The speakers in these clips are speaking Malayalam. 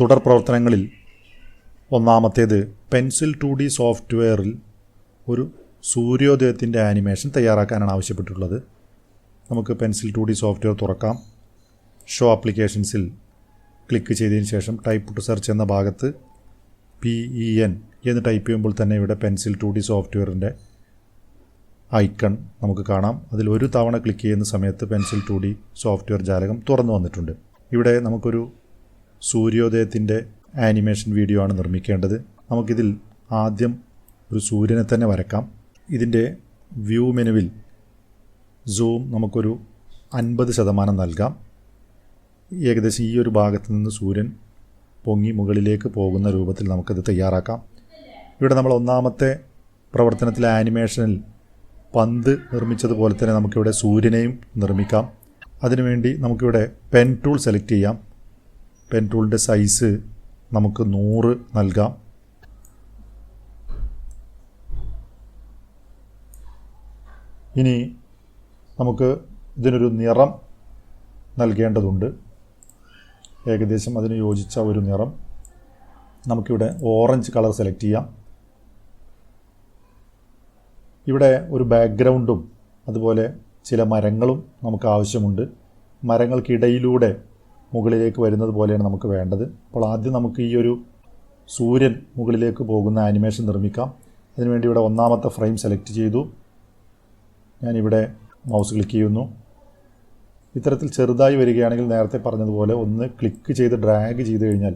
തുടർ പ്രവർത്തനങ്ങളിൽ ഒന്നാമത്തേത് പെൻസിൽ ടു ഡി സോഫ്റ്റ്വെയറിൽ ഒരു സൂര്യോദയത്തിന്റെ ആനിമേഷൻ തയ്യാറാക്കാനാണ് ആവശ്യപ്പെട്ടിട്ടുള്ളത്. നമുക്ക് പെൻസിൽ ടു ഡി സോഫ്റ്റ്വെയർ തുറക്കാം. ഷോ ആപ്ലിക്കേഷൻസിൽ ക്ലിക്ക് ചെയ്തതിന് ശേഷം ടൈപ്പ് ടു സെർച്ച് എന്ന ഭാഗത്ത് പി ഇ എൻ എന്ന് ടൈപ്പ് ചെയ്യുമ്പോൾ തന്നെ ഇവിടെ പെൻസിൽ ടു ഡി സോഫ്റ്റ്വെയറിന്റെ ഐക്കൺ നമുക്ക് കാണാം. അതിൽ ഒരു തവണ ക്ലിക്ക് ചെയ്യുന്ന സമയത്ത് പെൻസിൽ ടു ഡി സോഫ്റ്റ്വെയർ ജാലകം തുറന്നു വന്നിട്ടുണ്ട്. ഇവിടെ നമുക്കൊരു സൂര്യോദയത്തിന്റെ ആനിമേഷൻ വീഡിയോ ആണ് നിർമ്മിക്കേണ്ടത്. നമുക്കിതിൽ ആദ്യം ഒരു സൂര്യനെ തന്നെ വരക്കാം. ഇതിന്റെ വ്യൂ മെനുവിൽ സൂം നമുക്കൊരു അൻപത് ശതമാനം നൽകാം. ഏകദേശം ഈ ഒരു ഭാഗത്ത് നിന്ന് സൂര്യൻ പൊങ്ങി മുകളിലേക്ക് പോകുന്ന രൂപത്തിൽ നമുക്കത് തയ്യാറാക്കാം. ഇവിടെ നമ്മൾ ഒന്നാമത്തെ പ്രവർത്തനത്തിലെ ആനിമേഷനിൽ പന്ത് നിർമ്മിച്ചതുപോലെ തന്നെ നമുക്കിവിടെ സൂര്യനെയും നിർമ്മിക്കാം. അതിനുവേണ്ടി നമുക്കിവിടെ പെൻ ടൂൾ സെലക്ട് ചെയ്യാം. പെൻ ടൂളിന്റെ സൈസ് നമുക്ക് നൂറ് നൽകാം. ഇനി നമുക്ക് ഇതിനൊരു നിറം നൽകേണ്ടതുണ്ട്. ഏകദേശം അതിന് യോജിച്ച ഒരു നിറം. നമുക്കിവിടെ ഓറഞ്ച് കളർ സെലക്ട് ചെയ്യാം. ഇവിടെ ഒരു ബാക്ക്ഗ്രൗണ്ടും അതുപോലെ ചില മരങ്ങളും നമുക്ക് ആവശ്യമുണ്ട്. മരങ്ങൾക്കിടയിലൂടെ മുകളിലേക്ക് വരുന്നത് പോലെയാണ് നമുക്ക് വേണ്ടത്. അപ്പോൾ ആദ്യം നമുക്ക് ഈ ഒരു സൂര്യൻ മുകളിലേക്ക് പോകുന്ന ആനിമേഷൻ നിർമ്മിക്കാം. അതിനുവേണ്ടി ഇവിടെ ഒന്നാമത്തെ ഫ്രെയിം സെലക്ട് ചെയ്തു. ഞാനിവിടെ മൗസ് ക്ലിക്ക് ചെയ്യുന്നു. ഇത്തരത്തിൽ ചെറുതായി വരികയാണെങ്കിൽ നേരത്തെ പറഞ്ഞതുപോലെ ഒന്ന് ക്ലിക്ക് ചെയ്ത് ഡ്രാഗ് ചെയ്ത് കഴിഞ്ഞാൽ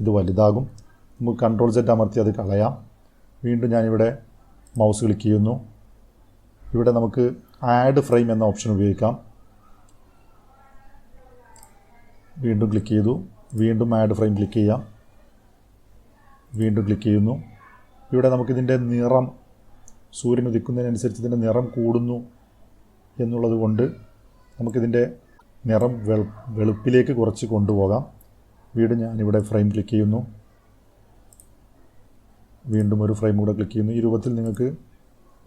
ഇത് വലുതാകും. നമുക്ക് കൺട്രോൾ സെറ്റ് അമർത്തി അത് കളയാം. വീണ്ടും ഞാനിവിടെ മൗസ് ക്ലിക്ക് ചെയ്യുന്നു. ഇവിടെ നമുക്ക് ആഡ് ഫ്രെയിം എന്ന ഓപ്ഷൻ ഉപയോഗിക്കാം. വീണ്ടും ക്ലിക്ക് ചെയ്തു. വീണ്ടും ആഡ് ഫ്രെയിം ക്ലിക്ക് ചെയ്യാം. വീണ്ടും ക്ലിക്ക് ചെയ്യുന്നു. ഇവിടെ നമുക്കിതിന്റെ നിറം സൂര്യൻ ഉദിക്കുന്നതിനനുസരിച്ച് ഇതിന്റെ നിറം കൂടുന്നു എന്നുള്ളത് കൊണ്ട് നമുക്കിതിന്റെ നിറം വെളു വെളുപ്പിലേക്ക് കുറച്ച് കൊണ്ടുപോകാം. വീണ്ടും ഞാനിവിടെ ഫ്രെയിം ക്ലിക്ക് ചെയ്യുന്നു. വീണ്ടും ഒരു ഫ്രെയിം കൂടെ ക്ലിക്ക് ചെയ്യുന്നു. ഈ രൂപത്തിൽ നിങ്ങൾക്ക്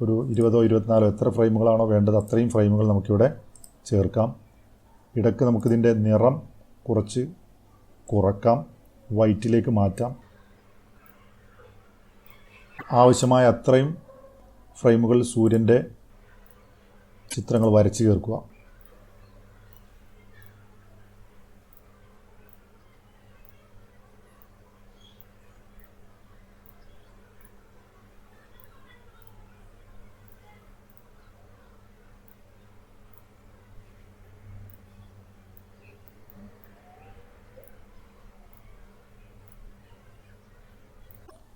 ഒരു ഇരുപതോ ഇരുപത്തിനാലോ എത്ര ഫ്രെയിമുകളാണോ വേണ്ടത് അത്രയും ഫ്രെയിമുകൾ നമുക്കിവിടെ ചേർക്കാം. ഇടയ്ക്ക് നമുക്കിതിന്റെ നിറം കുറച്ച് കുറക്കാം വൈറ്റിലേക്ക് മാറ്റാം. ആവശ്യമായ അത്രയും ഫ്രെയിമുകൾ സൂര്യന്റെ ചിത്രങ്ങൾ വരച്ച് ചേർക്കുക.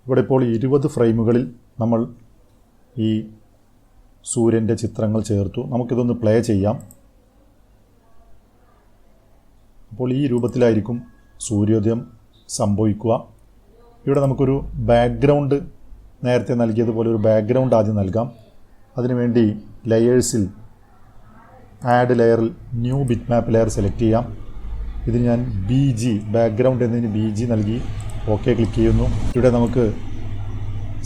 ഇവിടെ ഇപ്പോൾ ഇരുപത് ഫ്രെയിമുകളിൽ നമ്മൾ ഈ സൂര്യന്റെ ചിത്രങ്ങൾ ചേർത്തു. നമുക്കിതൊന്ന് പ്ലേ ചെയ്യാം. അപ്പോൾ ഈ രൂപത്തിലായിരിക്കും സൂര്യോദയം സംഭവിക്കുക. ഇവിടെ നമുക്കൊരു ബാക്ക്ഗ്രൗണ്ട് നേരത്തെ നൽകിയതുപോലെ ഒരു ബാക്ക്ഗ്രൗണ്ട് ആദ്യം നൽകാം. അതിനുവേണ്ടി ലെയേഴ്സിൽ ആഡ് ലെയറിൽ new bitmap layer select ചെയ്യാം. ഇതിന് ഞാൻ ബി ജി ബാക്ക്ഗ്രൗണ്ട് എന്നതിന് ബി ജി നൽകി. ഓക്കെ ക്ലിക്ക് ചെയ്യുന്നു. ഇവിടെ നമുക്ക്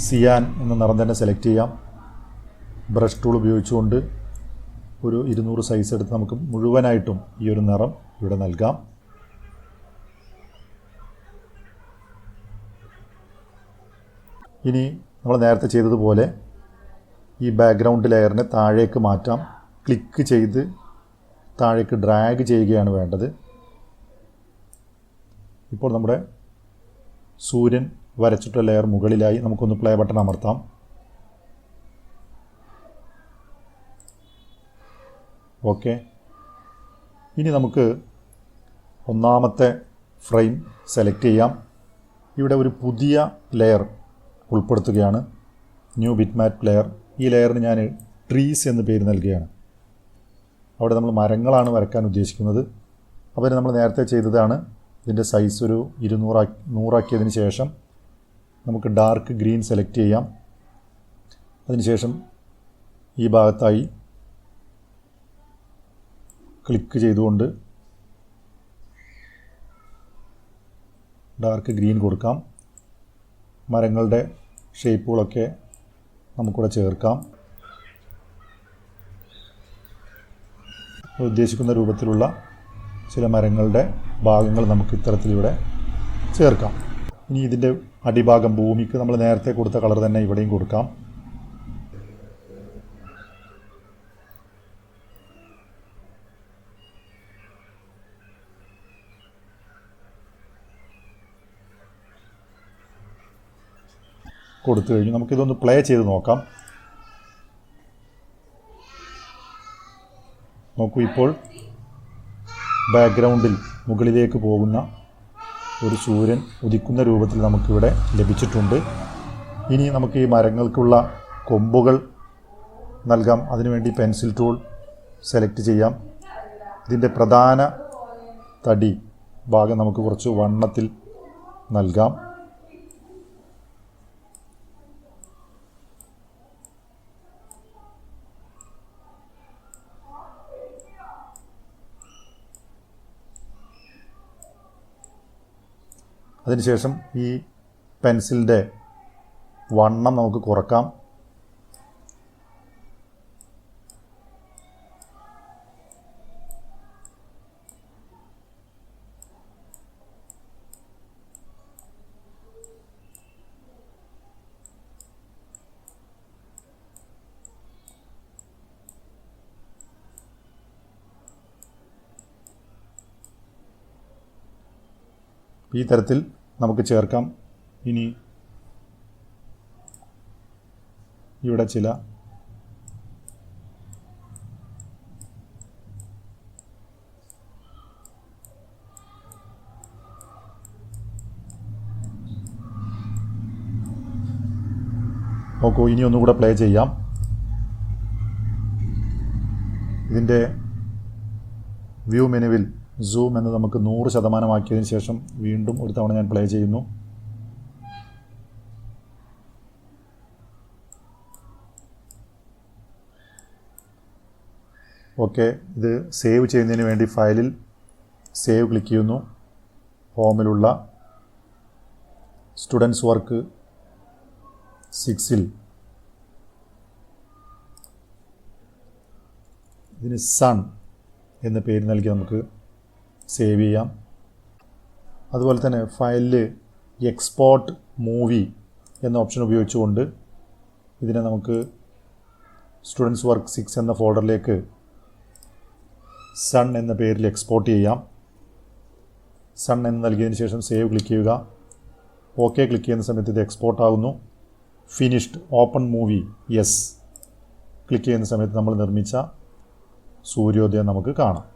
സിയാൻ എന്ന നിറം തന്നെ സെലക്ട് ചെയ്യാം. ബ്രഷ് ടൂൾ ഉപയോഗിച്ചുകൊണ്ട് ഒരു ഇരുന്നൂറ് സൈസ് എടുത്ത് നമുക്ക് മുഴുവനായിട്ടും ഈ ഒരു നിറം ഇവിടെ നൽകാം. ഇനി നമ്മൾ നേരത്തെ ചെയ്തതുപോലെ ഈ ബാക്ക്ഗ്രൗണ്ട് ലെയറിനെ താഴേക്ക് മാറ്റാം. ക്ലിക്ക് ചെയ്ത് താഴേക്ക് ഡ്രാഗ് ചെയ്യുകയാണ് വേണ്ടത്. ഇപ്പോൾ നമ്മുടെ സൂര്യൻ വരച്ചിട്ട ലെയർ മുകളിലായി നമുക്കൊന്ന് പ്ലേ ബട്ടൺ അമർത്താം. ഓക്കെ ഇനി നമുക്ക് ഒന്നാമത്തെ ഫ്രെയിം സെലക്ട് ചെയ്യാം. ഇവിടെ ഒരു പുതിയ ലെയർ ഉൾപ്പെടുത്തുകയാണ്. ന്യൂ ബിറ്റ്മാറ്റ് ലെയർ ഈ ലെയറിന് ഞാൻ ട്രീസ് എന്ന് പേര് നൽകുകയാണ്. അവിടെ നമ്മൾ മരങ്ങളാണ് വരക്കാൻ ഉദ്ദേശിക്കുന്നത്. അവർ നമ്മൾ നേരത്തെ ചെയ്തതാണ്. ഇതിന്റെ സൈസ് ഒരു ഇരുന്നൂറാ നൂറാക്കിയതിന് ശേഷം നമുക്ക് ഡാർക്ക് ഗ്രീൻ സെലക്ട് ചെയ്യാം. അതിനുശേഷം ഈ ഭാഗത്തായി ക്ലിക്ക് ചെയ്തുകൊണ്ട് ഡാർക്ക് ഗ്രീൻ കൊടുക്കാം. മരങ്ങളുടെ ഷേപ്പുകളൊക്കെ നമുക്കിവിടെ ചേർക്കാം. ഉദ്ദേശിക്കുന്ന രൂപത്തിലുള്ള ചില മരങ്ങളുടെ ഭാഗങ്ങൾ നമുക്ക് ഇത്തരത്തിലിവിടെ ചേർക്കാം. ഇനി ഇതിന്റെ അടിഭാഗം ഭൂമിക്ക് നമ്മൾ നേരത്തെ കൊടുത്ത കളർ തന്നെ ഇവിടെയും കൊടുക്കാം. കൊടുത്തു കഴിഞ്ഞു. നമുക്കിതൊന്ന് പ്ലേ ചെയ്ത് നോക്കാം. നോക്കൂ ഇപ്പോൾ ബാക്ക്ഗ്രൗണ്ടിൽ മുകളിലേക്ക് പോകുന്ന ഒരു സൂര്യൻ ഉദിക്കുന്ന രൂപത്തിൽ നമുക്കിവിടെ ലഭിച്ചിട്ടുണ്ട്. ഇനി നമുക്ക് ഈ മരങ്ങൾക്കുള്ള കൊമ്പുകൾ നൽകാം. അതിനുവേണ്ടി പെൻസിൽ ടൂൾ സെലക്ട് ചെയ്യാം. ഇതിന്റെ പ്രധാന തടി ഭാഗം നമുക്ക് കുറച്ച് വണ്ണത്തിൽ നൽകാം. അതിനുശേഷം ഈ പെൻസിലിന്റെ വണ്ണം നമുക്ക് കുറക്കാം. ഈ തരത്തിൽ നമുക്ക് ചേർക്കാം. ഇനി ഇവിടെ ചില നോക്കൂ ഇനി ഒന്നുകൂടെ പ്ലേ ചെയ്യാം. ഇതിന്റെ വ്യൂ മെനുവിൽ സൂം എന്ന് നമുക്ക് നൂറ് ശതമാനമാക്കിയതിന് ശേഷം വീണ്ടും ഒരു തവണ ഞാൻ പ്ലേ ചെയ്യുന്നു. ഓക്കെ ഇത് സേവ് ചെയ്യുന്നതിന് വേണ്ടി ഫയലിൽ സേവ് ക്ലിക്ക് ചെയ്യുന്നു. ഹോമിലുള്ള സ്റ്റുഡൻസ് വർക്ക് സിക്സിൽ ഇതിന് സൺ എന്ന പേര് നൽകി നമുക്ക് സേവ് ചെയ്യാം അതുപോലെ തന്നെ ഫയലിൽ എക്സ്പോർട്ട് മൂവി എന്ന ഓപ്ഷൻ ഉപയോഗിച്ചുകൊണ്ട് ഇതിനെ നമുക്ക് സ്റ്റുഡൻസ് വർക്ക് സിക്സ് എന്ന ഫോൾഡറിലേക്ക് സൺ എന്ന പേരിൽ എക്സ്പോർട്ട് ചെയ്യാം. സൺ എന്ന് നൽകിയതിന് ശേഷം സേവ് ക്ലിക്ക് ചെയ്യുക. ഓക്കെ ക്ലിക്ക് ചെയ്യുന്ന സമയത്ത് ഇത് എക്സ്പോർട്ട് ആകുന്നു. Finished open movie yes click ചെയ്യുന്ന സമയത്ത് നമ്മൾ നിർമ്മിച്ച സൂര്യോദയം നമുക്ക് കാണാം.